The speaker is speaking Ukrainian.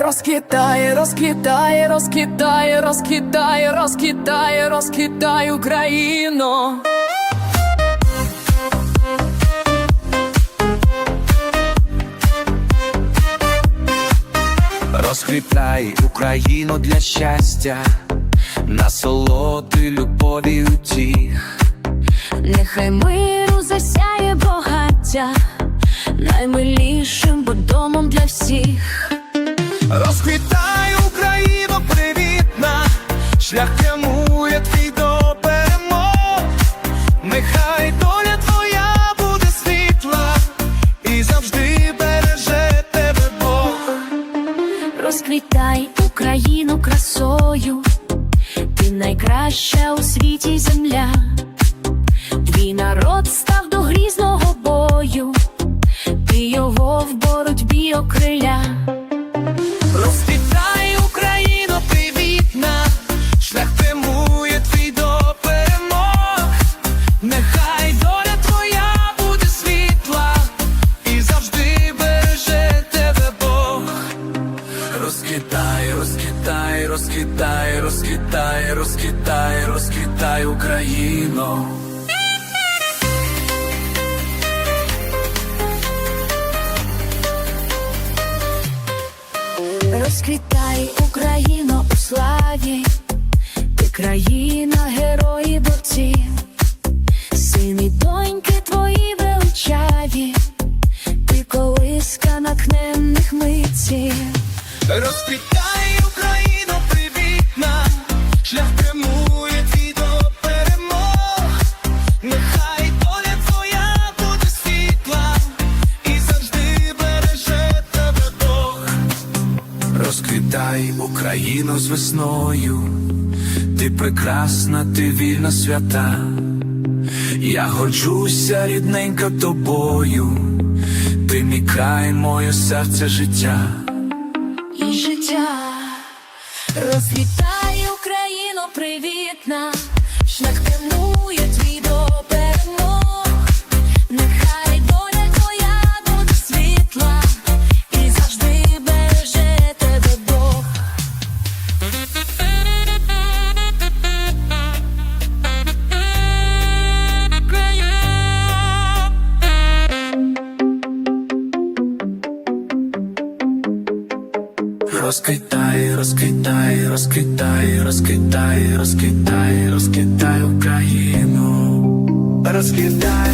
Розкитай, розкитай, розкитай, розкитай, розкитай, розкитай Україно. Розквітай Україну для щастя, насолоди любові утіх. Нехай миру засяє багаття, наймилішим домом для всіх. Розквітай Україно, привітна, шлях прямує твій до перемог. Нехай доля твоя буде світла і завжди береже тебе Бог. Розквітай Україну красою, ти найкраща у світі земля. Розкидай, розкидай, розкидай, розкидай, розкидай Україну. Розквітай Україно у славі, ти країна герої борці, сини доньки твої величаві, ти колиска натхненних митців. Розквітай Розквітай Україно з весною, ти прекрасна, ти вільна свята. Я горджуся рідненька тобою, ти мій край, моє серце життя. і життя. Розквітай Україну привітна, шлях прямує Розкидай, розкидай, розкидай, розкидай, розкидай, розкидай Україну, розкидай